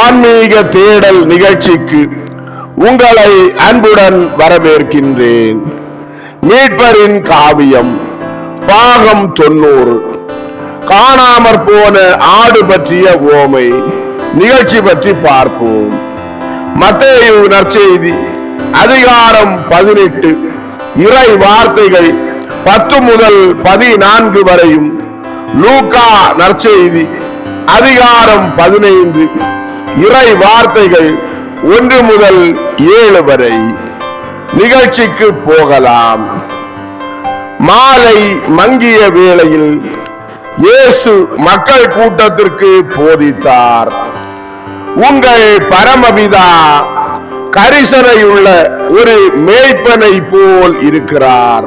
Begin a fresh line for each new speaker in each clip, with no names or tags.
ஆன்மீக தேடல் நிகழ்ச்சிக்கு உங்களை அன்புடன் வரவேற்கின்றேன். மீட்பரின் காவியம் பாகம் தொண்ணூறு. காணாமற் போன ஆடு பற்றிய ஓமை நிகழ்ச்சி பற்றி பார்ப்போம். மத்தேயு நற்செய்தி அதிகாரம் பதினெட்டு. இறை வார்த்தைகள் பத்து முதல் பதினான்கு வரையும். லூகா நற்செய்தி அதிகாரம் பதினைந்து. இறை வார்த்தைகள் ஒன்று முதல் ஏழு வரை நிகழ்ச்சிக்கு போகலாம். மாலை மங்கிய வேளையில் இயேசு மக்கள் கூட்டத்திற்கு போதித்தார். உங்கள் பரமபிதா கரிசனையுள்ள ஒரு மேய்ப்பனை போல் இருக்கிறார்.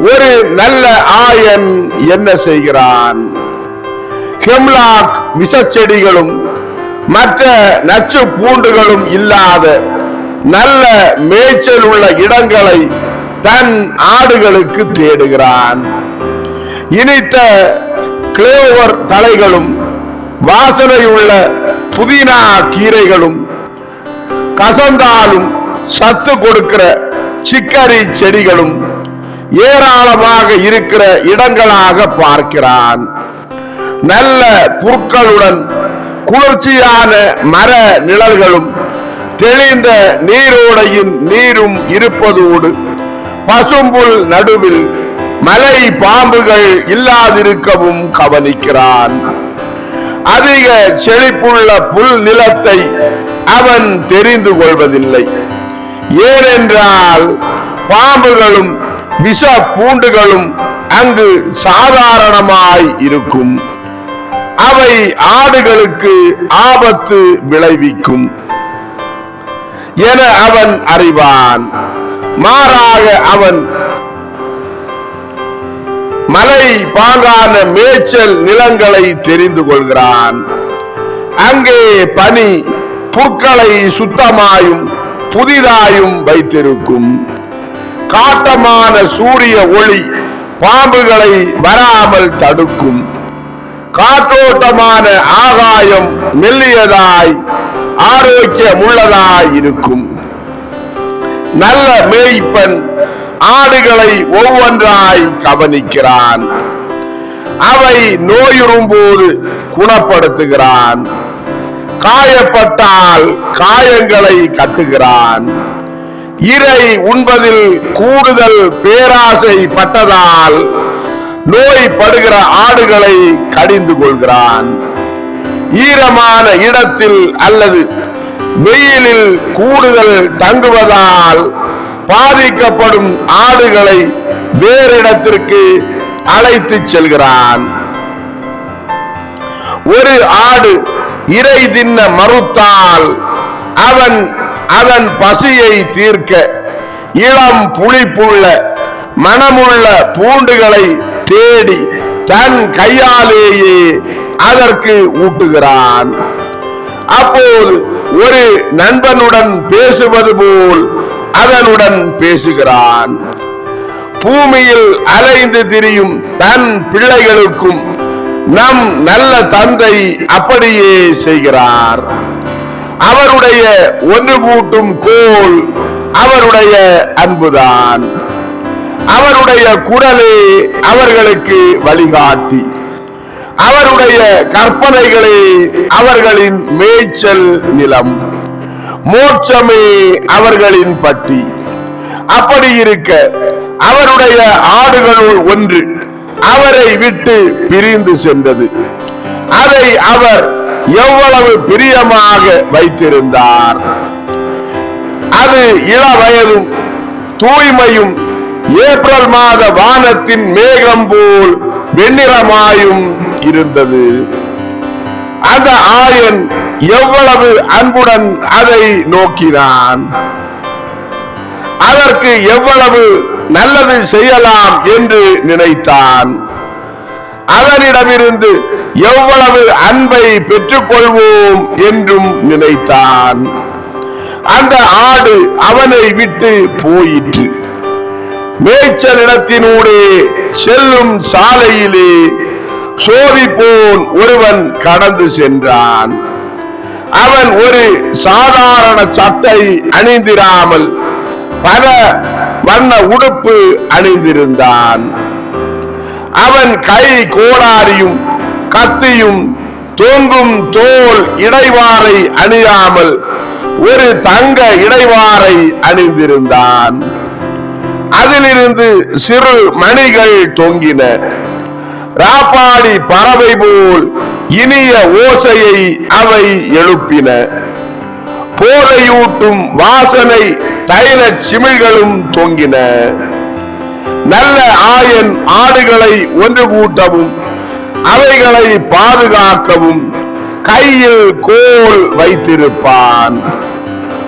ஒரு நல்ல ஆயன் என்ன செய்கிறான்? ஹெம்லாக் விஷச்செடிகளும் மற்ற நச்சு பூண்டுகளும் இல்லாத நல்ல மேய்ச்சல் உள்ள இடங்களை தன் ஆடுகளுக்கு தேடுகிறான். இனித்த கிளேவர் தலைகளும் வாசனையுள்ள புதினா கீரைகளும் கசந்தாலும் சத்து கொடுக்கிற சிக்கரி செடிகளும் ஏராளமாக இருக்கிற இடங்களாக பார்க்கிறான். நல்ல புற்களுடன் குளிர்ச்சியான மர நிழல்களும் தெளிந்த நீரோடையின் நீரும் இருப்பதோடு பசும்புல் நடுவில் மலை பாம்புகள் இல்லாதிருக்கவும் கவனிக்கிறான். அதிக செழிப்புள்ள புல் நிலத்தை அவன் தெரிந்து கொள்வதில்லை. ஏனென்றால் பாம்புகளும் விஷ பூண்டுகளும் அங்கு சாதாரணமாய் இருக்கும். அவை ஆடுகளுக்கு ஆபத்து விளைவிக்கும். என அவன் அறிவான். மாறாக அவன் மலை பாங்கான மேய்ச்சல் நிலங்களை தெரிந்து கொள்கிறான். அங்கே பனி புற்களை சுத்தமாயும் புதிதாயும் வைத்திருக்கும். காட்டமான சூரிய ஒளி பாம்புகளை வராமல் தடுக்கும். காற்றோட்டமான ஆகாயம் மெல்லியதாய் ஆரோக்கியமுள்ளதாய் இருக்கும். நல்ல மேய்ப்பன் ஆடுகளை ஒவ்வொன்றாய் கவனிக்கிறான். அவை நோயுறும்போது குணப்படுத்துகிறான். காயப்பட்டால் காயங்களை கட்டுகிறான். இறை உண்பதில் கூடுதல் பேராசை பட்டதால் நோய் படுகிற ஆடுகளை கடிந்து கொள்கிறான். ஈரமான இடத்தில் அல்லது வெயிலில் கூடுதல் தங்குவதால் பாதிக்கப்படும் ஆடுகளை வேறிடத்திற்கு அழைத்து செல்கிறான். ஒரு ஆடு இறை தின்ன மறுத்தால் அவன் அதன் பசியை தீர்க்க இளம் புளிப்புள்ள மனமுள்ள பூண்டுகளை தேடி தன் கையாலேயே அதற்கு ஊட்டுகிறான். அப்போது ஒரு நண்பனுடன் பேசுவது போல் அதனுடன் பேசுகிறான். பூமியில் அலைந்து திரியும் தன் பிள்ளைகளுக்கும் நம் நல்ல தந்தை அப்படியே செய்கிறார். அவருடைய ஒன்று கூட்டும் கோல் அவருடைய அன்புதான். அவருடைய குரலே அவர்களுக்கு வழிகாட்டி. அவருடைய கற்பனைகளே அவர்களின் மேய்ச்சல் நிலம். மோட்சமே அவர்களின் பட்டி. அப்படி இருக்க அவருடைய ஆடுகளுள் ஒன்று அவரை விட்டு பிரிந்து சென்றது. அதை அவர் எவ்வளவு பிரியமாக வைத்திருந்தார். அது இள வயதும் தூய்மையும் ஏப்ரல் மாத வானத்தின் மேகம் போல் வெண்ணிறமாயும் இருந்தது. அந்த ஆயன் எவ்வளவு அன்புடன் அதை நோக்கினான்? அதற்கு எவ்வளவு நல்லது செய்யலாம் என்று நினைத்தான். அதனிடமிருந்து எவ்வளவு அன்பை பெற்றுக்கொள்வோம் என்றும் நினைத்தான். அந்த ஆடு அவனை விட்டு போயிற்று. மேய்ச்சல் இடத்தினூடே செல்லும் சாலையிலே சோதிப்போன் ஒருவன் கடந்து சென்றான். அவன் ஒரு சாதாரண சட்டை அணிந்திராமல் பல வண்ண உடுப்பு அணிந்திருந்தான். அவன் கை கோடாரியும் கத்தியும் தொங்கும் தோல் இடைவாரை அணியாமல் ஒரு தங்க இடைவாரை அணிந்திருந்தான். அதிலிருந்து சிறு மணிகள் தொங்கின. ராப்பாடி பறவை போல் இனிய ஓசையை அவை எழுப்பின. போதையூட்டும் வாசனை தைல சிமிழ்களும் தொங்கின. நல்ல ஆயன் ஆடுகளை ஒன்று கூட்டவும் அவைகளை பாதுகாக்கவும் கையில் கோல் வைத்திருப்பான்.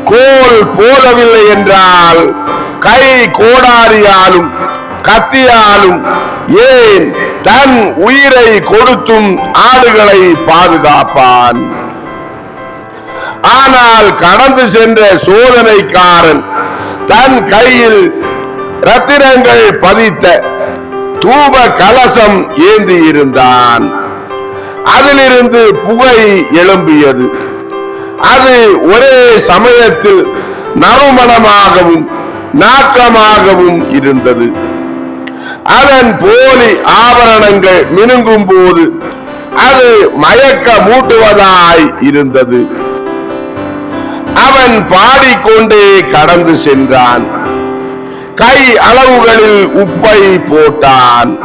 கோல் போதவில்லை என்றால் கை கோடாரியாலும் கத்தியாலும் ஏன் தன் உயிரை கொடுத்தும் ஆடுகளை பாதுகாப்பான்? ஆனால் கடந்து சென்ற சோதனைக்காரன் தன் கையில் ரத்தினங்கள் பதித்த தூப கலசம் ஏந்தி இருந்தான் அதிலிருந்து புகை எழும்பியது. அது ஒரே சமயத்தில் நறுமணமாகவும் நாக்கமாகவும் இருந்தது. அதன் போலி ஆபரணங்கள் மினுங்கும் போது அது மயக்க மூட்டுவதாய் இருந்தது. அவன் பாடிக்கொண்டே கடந்து சென்றான். கை அளவுகளில் உப்பை போட்டான்.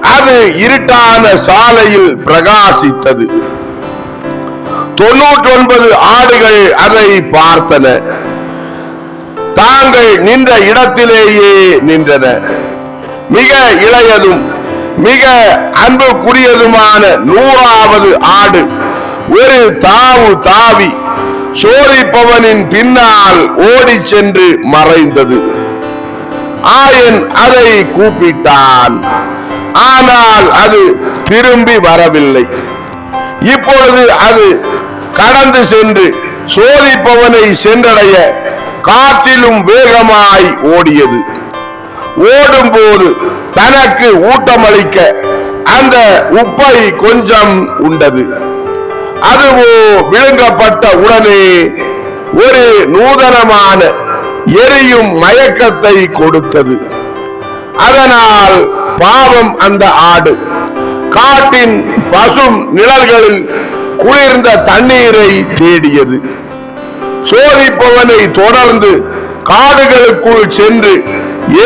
அது இருட்டான சாலையில் பிரகாசித்தது. தொன்னூற்றி ஒன்பது ஆடுகள் அதை பார்த்தன. தாங்கள் நின்ற இடத்திலேயே நின்றன. மிக இளையதும் மிக அன்புக்குரியதுமான நூறாவது ஆடு ஒரு தாவு தாவி சோதிப்பவனின் பின்னால் ஓடிச் சென்று மறைந்தது. ஆயன் அதை கூப்பிட்டான். ஆனால் அது திரும்பி வரவில்லை. இப்பொழுது அது கடந்து சென்று சோதிப்பவனை சென்றடைய காற்றிலும் வேகமாய் ஓடியது. ஓடும்போது தனக்கு ஊட்டமளிக்க அந்த உப்பை கொஞ்சம் உண்டது. அதுவோ விழுங்கப்பட்ட உடனே ஒரு நூதனமான எரியும் மயக்கத்தை கொடுத்தது. அதனால் பாவம் அந்த ஆடு. காட்டின் பசும் நிழல்களில் குளிர்ந்த தண்ணீரை தேடியது. சோதிப்பவனை தொடர்ந்து காடுகளுக்குள் சென்று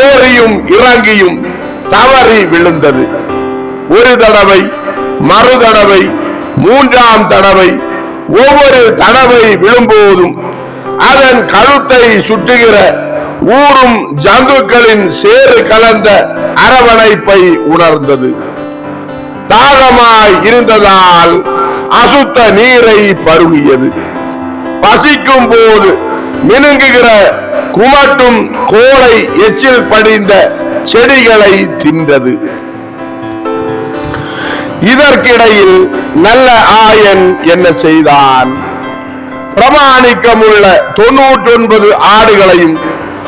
ஏறியும் இறங்கியும் தவறி விழுந்தது. ஒரு தடவை மறு தடவை மூன்றாம் தடவை ஒவ்வொரு தடவை விழும்போதும் அதன் கழுத்தை சுற்றுகிற ஊரும் ஜந்துக்களின் சேறு கலந்த அரவணைப்பை உணர்ந்தது. தாகமாய் இருந்ததால் அசுத்த நீரை பருகியது. பசிக்கும் போது மினுங்குகிற குமட்டும் கோலை எச்சில் படிந்த செடிகளை தின்றது. இதற்கிடையில் நல்ல ஆயன் என்ன செய்தான்? பிரமாணிக்கம் உள்ள தொன்னூற்றி ஒன்பது ஆடுகளையும்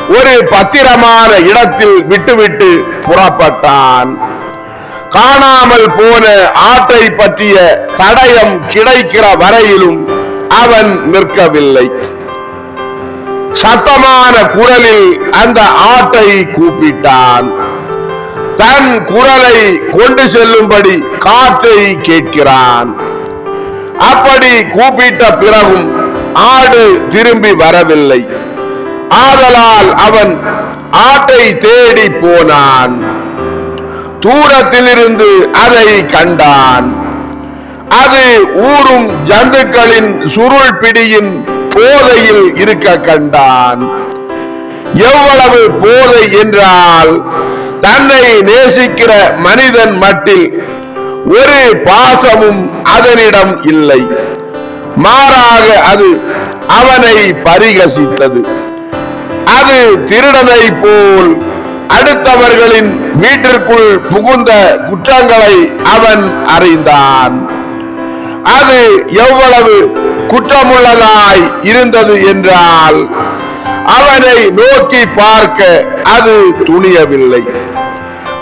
ஒரு பத்திரமான இடத்தில் விட்டுவிட்டு புறப்பட்டான். காணாமல் போன ஆட்டை பற்றிய தடயம் கிடைக்கிற வரையிலும் அவன் நிற்கவில்லை. சத்தமான குரலில் அந்த ஆட்டை கூப்பிட்டான். தன் குரலை கொண்டு செல்லும்படி காற்றை கேட்கிறான். அப்படி கூப்பிட்ட பிறகும் ஆடு திரும்பி வரவில்லை. ஆதலால் அவன் ஆட்டை தேடி போனான். தூரத்திலிருந்து அதை கண்டான். அது ஊரும் ஜந்துக்களின் சுருள் பிடியின் போதையில் இருக்க கண்டான். எவ்வளவு போதை என்றால் தன்னை நேசிக்கிற மனிதன் மட்டில் ஒரு பாசமும் அதனிடம் இல்லை. மாறாக அது அவனை பரிகசித்தது. அது திருடனை போல் அடுத்தவர்களின் வீட்டிற்குள் புகுந்த குற்றங்களை அவன் அறிந்தான். அது எவ்வளவு குற்றமுள்ளதாய் இருந்தது என்றால் அவனை நோக்கி பார்க்க அது துணியவில்லை.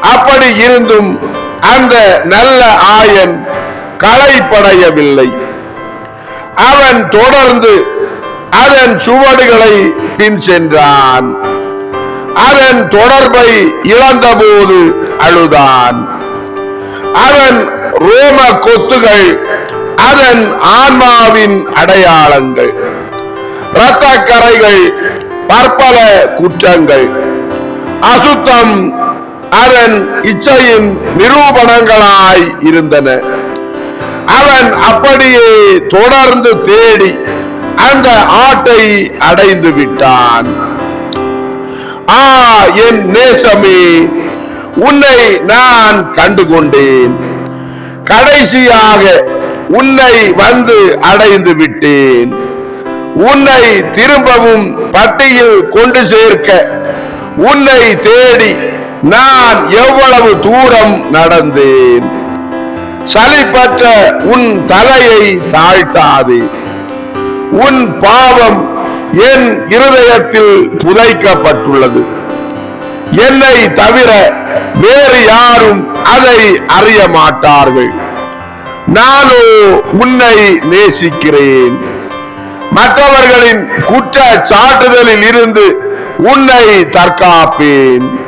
அப்படி இருந்தும் அந்த நல்ல ஆயன் களைப்படையவில்லை. அவன் தொடர்ந்து அதன் சுவடுகளை பின் சென்றான். அதன் தொடர்பை இழந்தபோது அழுதான். அவன் ரோம கொத்துகள் அதன் ஆன்மாவின் அடையாளங்கள் இரத்தக்கரைகள் பற்பல குற்றங்கள். அசுத்தம் அதன் இச்சையின் நிரூபணங்களாய் இருந்தன. அவன் அப்படியே தொடர்ந்து தேடி அந்த ஆட்டை அடைந்து விட்டான். ஆ என் நேசமே உன்னை நான் கண்டுகொண்டேன். கடைசியாக உன்னை வந்து அடைந்து விட்டேன். உன்னை திரும்பவும் பட்டியில் கொண்டு சேர்க்க உன்னை தேடி நான் எவ்வளவு தூரம் நடந்தேன். சளிப்பற்ற உன் தலையை தாழ்த்தாதே. உன் பாவம் என் இருதயத்தில் புதைக்கப்பட்டுள்ளது. என்னை தவிர வேறு யாரும் அதை அறிய மாட்டார்கள். நானோ உன்னை நேசிக்கிறேன். மற்றவர்களின் குற்ற சாட்டுதலில் இருந்து உன்னை தற்காப்பேன்.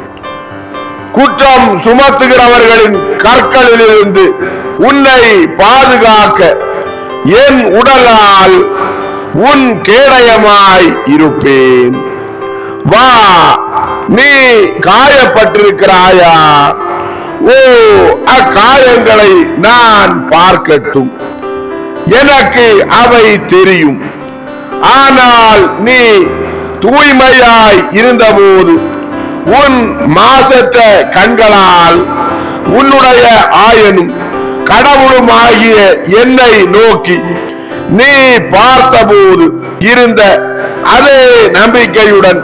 குற்றம் சுமத்துகிறவர்களின் கற்களிலிருந்து உன்னை பாதுகாக்க என் உடலால் உன் கேடயமாய் இருப்பேன். வா நீ காயப்பட்டிருக்கிறாயா? ஓ அக்காயங்களை நான் பார்க்கட்டும். எனக்கு அவை தெரியும். ஆனால் நீ தூய்மையாய் இருந்தபோது உன் மாசற்ற கண்களால் உன்னுடைய ஆயனும் கடவுளுமாகிய என்னை நோக்கி நீ பார்த்தபோது இருந்த அதே நம்பிக்கையுடன்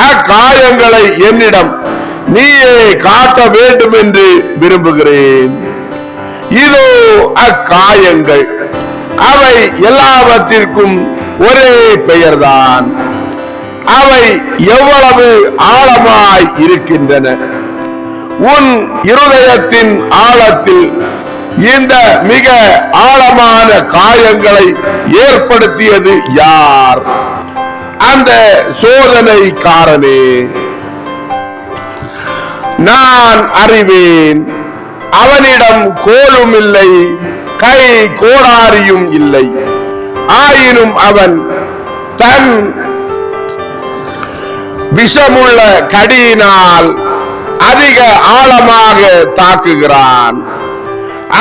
அக்காயங்களை என்னிடம் நீயே காட்ட வேண்டும் என்று விரும்புகிறேன். இதோ அக்காயங்கள். அவை எல்லாவற்றிற்கும் ஒரே பெயர்தான். அவை எவ்வளவு ஆழமாய் இருக்கின்றன. உன் இருதயத்தின் ஆழத்தில் இந்த மிக ஆழமான காயங்களை ஏற்படுத்தியது யார்? அந்த சோதனைக்காரனே நான் அறிவேன் அவனிடம் கோலும் இல்லை கை கோடாரியும் இல்லை. ஆயினும் அவன் தன் விஷமுள்ள கடியினால் அதிக ஆழமாக தாக்குகிறான்.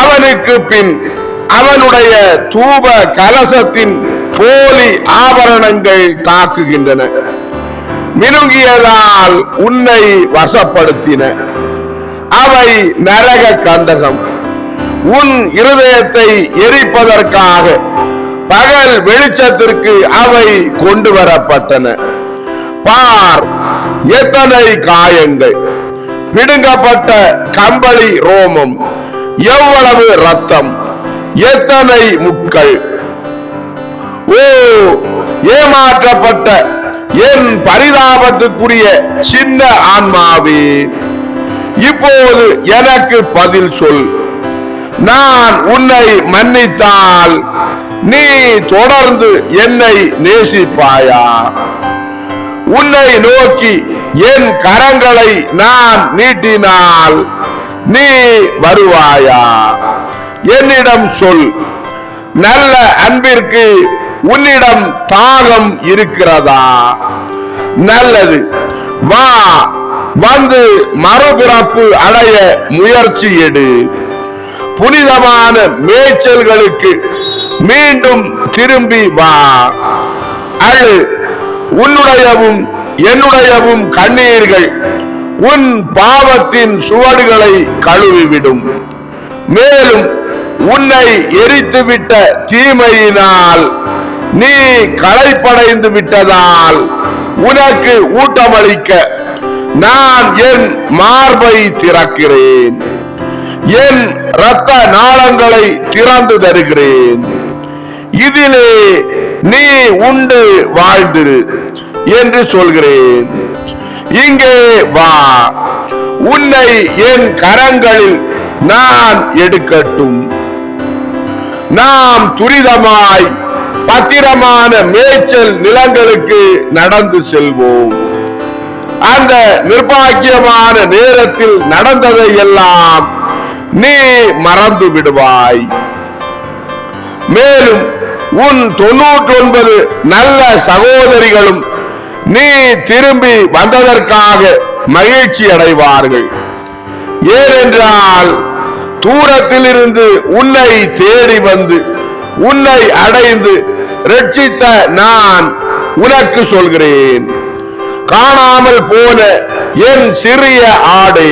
அவனுக்கு பின் அவனுடைய தூப கலசத்தின் போலி ஆபரணங்கள் தாக்குகின்றன. மினுங்கியதால் உன்னை வசப்படுத்தின. அவை நரக கந்தகம். உன் இருதயத்தை எரிப்பதற்காக பகல் வெளிச்சத்திற்கு அவை கொண்டு வரப்பட்டன பார் எத்தனை காயங்கள். பிடுங்கப்பட்ட கம்பளி ரோமம். எவ்வளவு ரத்தம்? எத்தனை முட்கள்? ஓ ஏமாற்றப்பட்ட என் பரிதாபத்துக்குரிய சின்ன ஆன்மாவே இப்போது எனக்கு பதில் சொல். நான் உன்னை மன்னித்தால் நீ தொடர்ந்து என்னை நேசிப்பாயா? உன்னை நோக்கி என் கரங்களை நான் நீட்டினால் நீ வருவாயா? என்னிடம் சொல். நல்ல அன்பிற்கு உன்னிடம் தாகம் இருக்கிறதா? நல்லது. வா வந்து மறுபிறப்பு அடைய முயற்சி எடு. புனிதமான மேய்ச்சல்களுக்கு மீண்டும் திரும்பி வா. அழு உன்னுடையவும் என்னுடையவும் கண்ணீர்கள். உன் பாவத்தின் சுவடுகளை கழுவிவிடும். மேலும் உன்னை எரித்துவிட்ட தீமையினால் நீ களைப்படைந்து விட்டதால் உனக்கு ஊட்டமளிக்க நான் என் மார்பை திறக்கிறேன். என் இரத்த நாளங்களை திறந்து தருகிறேன். இதிலே நீ உண்டு வாழ்ந்திரு என்று சொல்கிறேன். இங்கே வா. உன்னை என் கரங்களில் நான் எடுக்கட்டும். நாம் துரிதமாய் பத்திரமான மேய்ச்சல் நிலங்களுக்கு நடந்து செல்வோம். அந்த நிர்பாக்கியமான நேரத்தில் நடந்ததை எல்லாம் நீ மறந்து விடுவாய். மேலும் உன் தொண்ணூற்றி ஒன்பது நல்ல சகோதரிகளும் நீ திரும்பி வந்ததற்காக மகிழ்ச்சி அடைவார்கள். ஏனென்றால் தூரத்தில் இருந்து உன்னை தேடி வந்து உன்னை அடைந்து ரட்சித்த நான் உனக்கு சொல்கிறேன். காணாமல் போன என் சிறிய ஆடை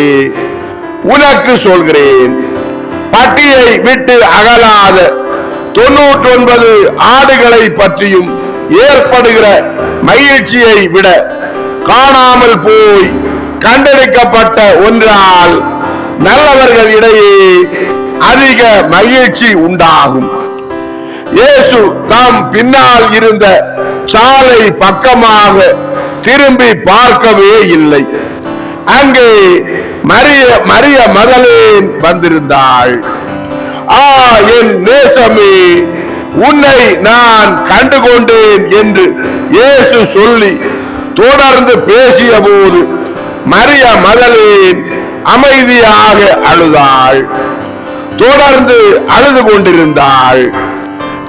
உனக்கு சொல்கிறேன். பட்டியை விட்டு அகலாத தொன்னூற்றி ஒன்பது ஆடுகளை பற்றியும் ஏற்படுகிற மகிழ்ச்சியை விட காணாமல் போய் கண்டெடுக்கப்பட்ட ஒன்றால் நல்லவர்களிடையே அதிக மகிழ்ச்சி உண்டாகும். இயேசு தாம் பின்னால் இருந்த சாலை பக்கமாக திரும்பி பார்க்கவே இல்லை. அங்கே மரிய மரிய மதலேன் வந்திருந்தாள். ஆ என் நேசமே உன்னை நான் கண்டுகொண்டேன் என்று இயேசு சொல்லி தொடர்ந்து பேசிய போது மரிய மதலேன் அமைதியாக அழுதாள். தொடர்ந்து அழுது கொண்டிருந்தாள்.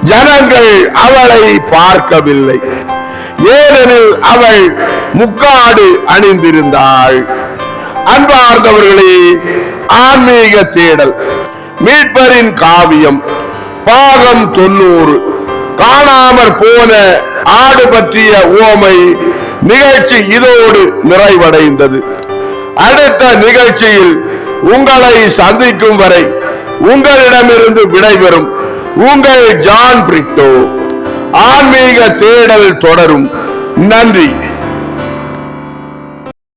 ஜனங்கள் அவளை பார்க்கவில்லை. ஏனெனில் அவள் முக்காடு அணிந்திருந்தாள். அன்பார்ந்தவர்களே ஆன்மீக தேடல் மீட்பரின் காவியம் பாகம் தொண்ணூறு. காணாமற் போன ஆடு பற்றிய உவமை நிகழ்ச்சி இதோடு நிறைவடைந்தது. அடுத்த நிகழ்ச்சியில் உங்களை சந்திக்கும் வரை உங்களிடமிருந்து விடைபெறும் உங்கள் ஜான் பிரிட்டோ. ஆன்மீக தேடல் தொடரும். நன்றி.